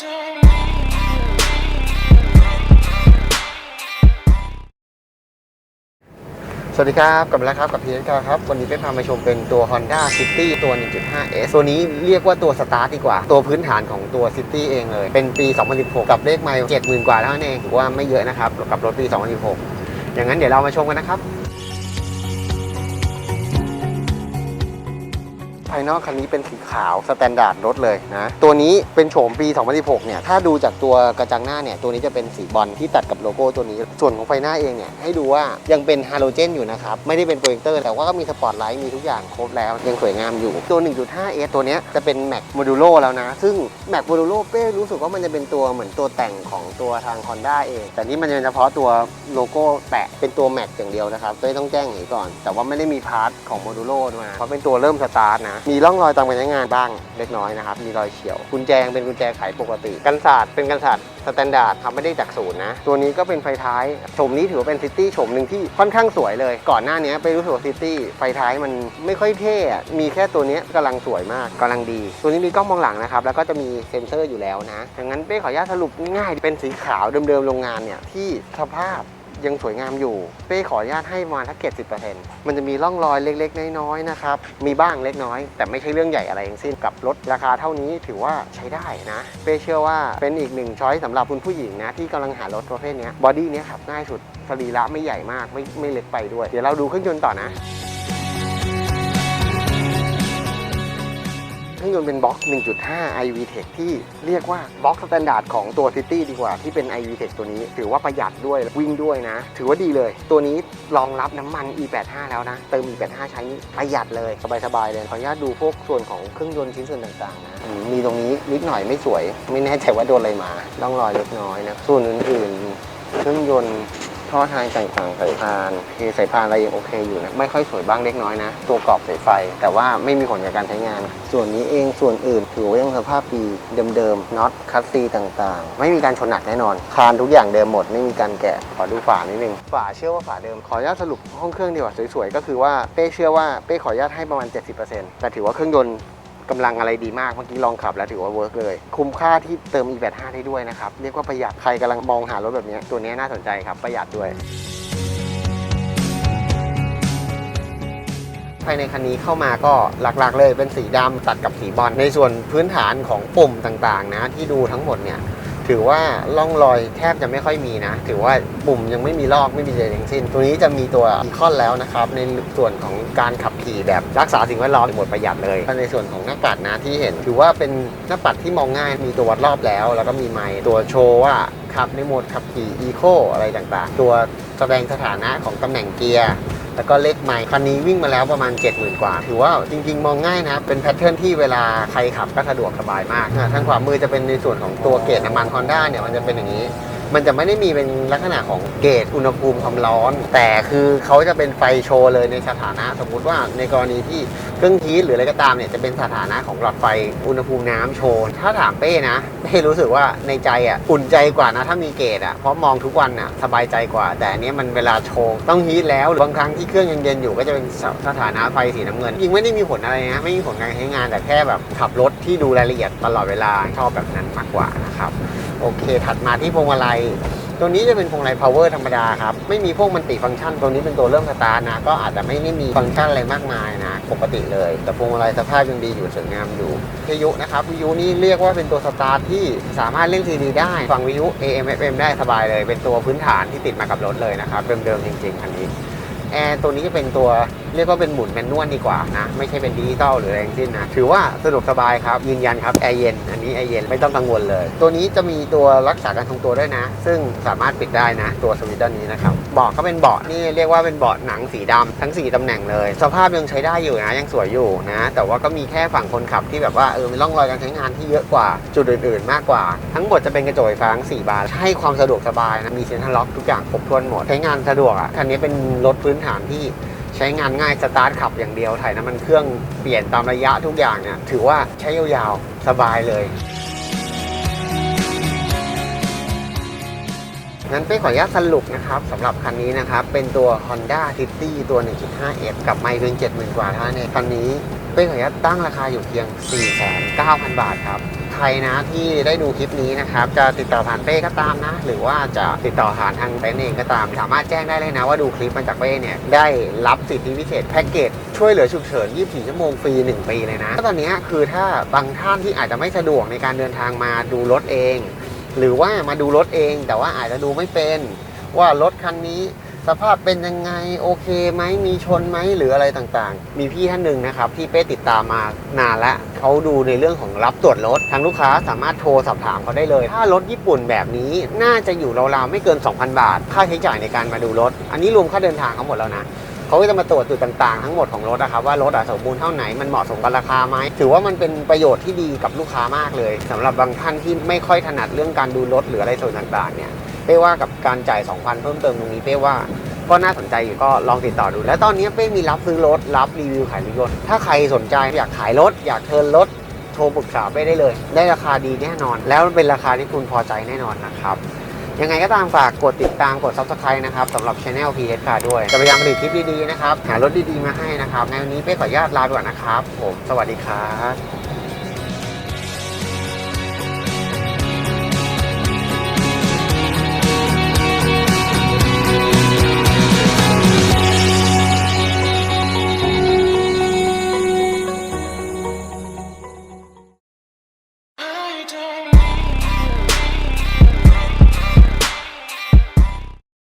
สวัสดีครับกลับมาแล้วครับกับพีเอสครับ วันนี้เป็นพามาชมเป็นตัว Honda City ตัว 1.5S ตัวนี้เรียกว่าตัวสตาร์ทดีกว่า ตัวพื้นฐานของตัว City เองเลย เป็นปี 2016 กับเลขไมล์70,000 กว่าเท่านั้นเองถือว่าไม่เยอะนะครับ กับรถปี 2016 อย่างนั้นเดี๋ยวเรามาชมกันนะครับายนอกคันนี้เป็นสีขาวสแตนดาร์ดรถเลยนะ ตัวนี้เป็นโฉมปี 2016 เนี่ย ถ้าดูจากตัวกระจังหน้าเนี่ย ตัวนี้จะเป็นสีบอลที่ตัดกับโลโก้ตัวนี้ ส่วนของไฟหน้าเองเนี่ย ให้ดูว่ายังเป็นฮาโลเจนอยู่นะครับ ไม่ได้เป็นโปรเจคเตอร์แต่ว่าก็มีสปอตไลท์มีทุกอย่างครบแล้ว ยังสวยงามอยู่ ตัว 1.5S ตัวนี้จะเป็น Mac Modulo แล้วนะ ซึ่ง Mac Modulo เป้รู้สึกว่ามันจะเป็นตัวเหมือนตัวแต่งของตัวทาง Honda เอง แต่นี่มันจะเป็นเฉพาะตัวโลโก้แปะเป็นตัว Mac อย่างเดียวนะครับเป้ต้องแจ้งอย่างนี้ก่อน แต่ว่าไม่ได้มีพาร์ทของ Modulo มาเพราะเป็นตัวเริ่มสตาร์ทนะมีร่องรอยตามการใช้งานบ้างเล็กน้อยนะครับ มีรอยเฉียว กุญแจเป็นกุญแจไขปกติ กันศาสตร์เป็นกันศาสตร์สแตนดาร์ดทำไม่ได้จากศูนย์นะ ตัวนี้ก็เป็นไฟท้ายโฉมนี้ถือว่าเป็นซิตี้โฉมหนึ่งที่ค่อนข้างสวยเลย ก่อนหน้านี้ไปรู้สึกว่าซิตี้ไฟท้ายมันไม่ค่อยเท่มีแค่ตัวนี้ยกำลังสวยมากกำลังดี ตัวนี้มีกล้องมองหลังนะครับแล้วก็จะมีเซ็นเซอร์อยู่แล้วนะดังนั้นเป้ขออนุญาตสรุปง่ายเป็นสีขาวเดิมๆโรงงานเนี่ยที่สภาพ ยังสวยงามอยู่ เป้ขออนุญาตให้ประมาณทักเกตสิมันจะมีร่องรอยเล็กๆ น้อยๆนะครับ มีบ้างเล็กน้อย แต่ไม่ใช่เรื่องใหญ่อะไรทั้งสิ้นกับรถราคาเท่านี้ถือว่าใช้ได้นะ เป้เชื่อว่าเป็นอีกหนึ่งช้อยสำหรับคุณผู้หญิงนะ ที่กำลังหารถประเภทนี้บอดี้นี้ขับง่ายสุดสรีระไม่ใหญ่มากไม่ไม่เล็กไปด้วย เดี๋ยวเราดูเครื่องยนต์ต่อนะ เครื่องยนต์เป็นบล็อก 1.5 iV Tech ที่เรียกว่าบล็อกสแตนดาร์ดของตัว City ดีกว่าที่เป็น iV Tech ตัวนี้ถือว่าประหยัดด้วยวิ่งด้วยนะ ถือว่าดีเลย ตัวนี้รองรับน้ำมัน E85 แล้วนะ เติม E85 ใช้นี่ประหยัดเลยสบายๆเลยขออนุญาตดูพวกส่วนของเครื่องยนต์ชิ้นส่วนต่างๆนะมมีตรงนี้นิดหน่อยไม่สวย ไม่แน่ใจว่าโดนอะไรมาร่องรอยเล็กน้อยนะส่วนอื่นๆเครื่องยนต์ ท่อทางต่างๆสายพานเทสายพานอะไรยังโอเคอยู่นะไม่ค่อยสวยบ้างเล็กน้อยนะ ตัวกรอบสายไฟ แต่ว่าไม่มีผลกับการใช้งาน ส่วนนี้เองส่วนอื่นถือว่ายังสภาพดีเดิมๆน็อตคัสซีต่างๆ ไม่มีการชนหนักแน่นอน คานทุกอย่างเดิมหมดไม่มีการแกะขอดูฝานิดนึงฝาเชื่อว่าฝาเดิมขออนุญาตสรุปห้องเครื่องดีกว่าสวยๆก็คือว่าเป้เชื่อว่าเป้ขออนุญาตให้ประมาณ 70%แต่ถือว่าเครื่องยนต์ กำลังอะไรดีมาก เมื่อกี้ลองขับแล้วถือว่าเวิร์กเลย คุ้มค่าที่เติม E85 ได้ด้วยนะครับ เรียกว่าประหยัดใครกำลังมองหารถแบบนี้ ตัวนี้น่าสนใจครับ ประหยัดด้วย ภายในคันนี้เข้ามาก็หลักๆเลยเป็นสีดำตัดกับสีบอลในส่วนพื้นฐานของปุ่มต่างๆ นะที่ดูทั้งหมดเนี่ย ถือว่าล่องรอยแทบจะไม่ค่อยมีนะ ถือว่าปุ่มยังไม่มีลอกไม่มีอะไรทั้งสิ้น ตัวนี้จะมีตัวอีคอนแล้วนะครับ ในส่วนของการขับขี่แบบรักษาสิ่งแวดล้อมหมดประหยัดเลย ในส่วนของหน้าปัดนะที่เห็น ถือว่าเป็นหน้าปัดที่มองง่ายมีตัววัดรอบแล้ว แล้วก็มีไมค์ตัวโชว์ว่าขับในโหมดขับขี่อีโคอะไรต่างๆ ตัวแสดงสถานะของตำแหน่งเกียร์ แล้วก็เลขไมค์คันนี้วิ่งมาแล้วประมาณ 70,000 กว่า ถือว่าจริง ๆ มองง่ายนะ เป็นแพทเทิร์นที่เวลาใครขับก็สะดวกสบายมากทางขวามือจะเป็นในส่วนของตัวเกจน้ำมัน Honda เนี่ยมันจะเป็นอย่างนี้ มันจะไม่ได้มีเป็นลักษณะของเกจอุณหภูมิความร้อน แต่คือเขาจะเป็นไฟโชว์เลยในสถานะ สมมุติว่าในกรณีที่เครื่องฮีทหรืออะไรก็ตามเนี่ยจะเป็นสถานะของหลอดไฟอุณหภูมิน้ำโชว์ถ้าถามเป้นะเป้รู้สึกว่าในใจอะอุ่นใจกว่านะถ้ามีเกจอะเพราะมองทุกวันอะสบายใจกว่า แต่อันเนี้ยมันเวลาโชว์ต้องฮีทแล้วหรือบางครั้งที่เครื่องยังเย็นอยู่ก็จะเป็นสถานะไฟสีน้ำเงินยิงไม่ได้มีผลอะไรนะไม่มีผลการใช้งานแต่แค่แบบขับรถที่ดูรายละเอียดตลอดเวลาชอบแบบนั้นมากกว่านะ ครับ โอเค ถัดมาที่พวงมาลัย ตัวนี้จะเป็นพวงมาลัย power ธรรมดาครับ ไม่มีพวกมันติฟังก์ชัน ตัวนี้เป็นตัวเริ่มสตาร์ทนะ ก็อาจจะไม่ได้มีฟังก์ชันอะไรมากมายนะ ปกติเลย แต่พวงมาลัยสภาพยังดีอยู่สวยงามอยู่ วิทยุนะครับ วิทยุนี่เรียกว่าเป็นตัวสตาร์ทที่สามารถเล่นซีดีได้ ฟังวิทยุ AM FM ได้สบายเลย เป็นตัวพื้นฐานที่ติดมากับรถเลยนะครับ เดิมๆจริง ๆ อันนี้ แอร์ตัวนี้จะเป็นตัวเรียกว่าเป็นหมุนแมนนวลดีกว่านะ ไม่ใช่เป็นดิจิตอลหรืออะไรทั้งสิ้นนะ ถือว่าสะดวกสบายครับ ยืนยันครับแอร์เย็น อันนี้แอร์เย็นไม่ต้องกังวลเลย ตัวนี้จะมีตัวรักษาการทรงตัวด้วยนะ ซึ่งสามารถปิดได้นะ ตัวสวิตช์ด้านนี้นะครับเบาะก็เป็นเบาะนี่เรียกว่าเป็นเบาะหนังสีดำทั้ง 4ตำแหน่งเลย สภาพยังใช้ได้อยู่นะยังสวยอยู่นะ แต่ว่าก็มีแค่ฝั่งคนขับที่แบบว่าเออมีร่องรอยการใช้งานที่เยอะกว่าจุดอื่นๆ มากกว่า ทั้งหมดจะเป็นกระจกไฟฟ้า4บานให้ความสะดวกสบายนะมีเซ็นทรัลล็อกทุกอย่างครบถ้วนหมดใช้งานสะดวกอะคันนี้เป็นรถพื้นฐานที่ใช้งานง่ายสตาร์ทขับอย่างเดียวถ่ายน้ำมันเครื่องเปลี่ยนตามระยะทุกอย่างเนี่ยถือว่าใช้ยาวๆ สบายเลยงั้นเป้ขออนุญาตสรุปนะครับสำหรับคันนี้นะครับ เป็นตัว Honda City ตัว 1.5S กับไม่เพียง70,000 กว่าเท่านั้นเองคันนี้เป้ขออนุญาตตั้งราคาอยู่เพียง 49,000บาทครับ ใครนะที่ได้ดูคลิปนี้นะครับ จะติดต่อผ่านเป้ก็ตามนะ หรือว่าจะติดต่อผ่านทางเต็นเองก็ตาม สามารถแจ้งได้เลยนะว่าดูคลิปมาจากเป้เนี่ยได้รับสิทธิพิเศษแพ็กเกจช่วยเหลือฉุกเฉิน 24 ชั่วโมงฟรี 1 ปีเลยนะก็ตอนนี้คือถ้าบางท่านที่อาจจะไม่สะดวกในการเดินทางมาดูรถเอง หรือว่ามาดูรถเอง แต่ว่าอาจจะดูไม่เป็นว่ารถคันนี้ สภาพเป็นยังไงโอเคไหมมีชนไหมหรืออะไรต่างๆ มีพี่ท่านหนึ่งนะครับ ที่เป้ติดตามมานานแล้วเขาดูในเรื่องของรับตรวจรถทางลูกค้าสามารถโทรสอบถามเขาได้เลย ถ้ารถญี่ปุ่นแบบนี้น่าจะอยู่ราวๆไม่เกิน 2,000 บาท ค่าใช้จ่ายในการมาดูรถ อันนี้รวมค่าเดินทางเขาหมดแล้วนะเขาก็จะมาตรวจจุดต่างๆ ทั้งหมดของรถนะครับว่ารถอะสมบูรณ์เท่าไหนมันเหมาะสมกับราคาไหมถือว่ามันเป็นประโยชน์ที่ดีกับลูกค้ามากเลยสำหรับบางท่านที่ไม่ค่อยถนัดเรื่องการดูรถหรืออะไรส่วนต่างๆเนี่ย ป้ว่ากับการจ่าย 2,000 เพิ่มเติมตรงนี้เป้ว่าก็น่าสนใจอยู่ก็ลองติดต่อดู และตอนนี้เป้มีรับซื้อรถ รับรีวิวขายรถยนต์ถ้าใครสนใจอยากขายรถ อยากเทิร์นรถโทรปรึกษาเป้ได้เลย ได้ราคาดีแน่นอน แล้วเป็นราคาที่คุณพอใจแน่นอนนะครับยังไงก็ตามฝากกดติดตามกด subscribe นะครับสำหรับ Channel PS Car ด้วย จะพยายามผลิตคลิปดี ๆ นะครับ หารถดี ๆ มาให้นะครับ ในวันนี้เป้ขออนุญาตลาไปก่อนนะครับ ผม สวัสดีครับ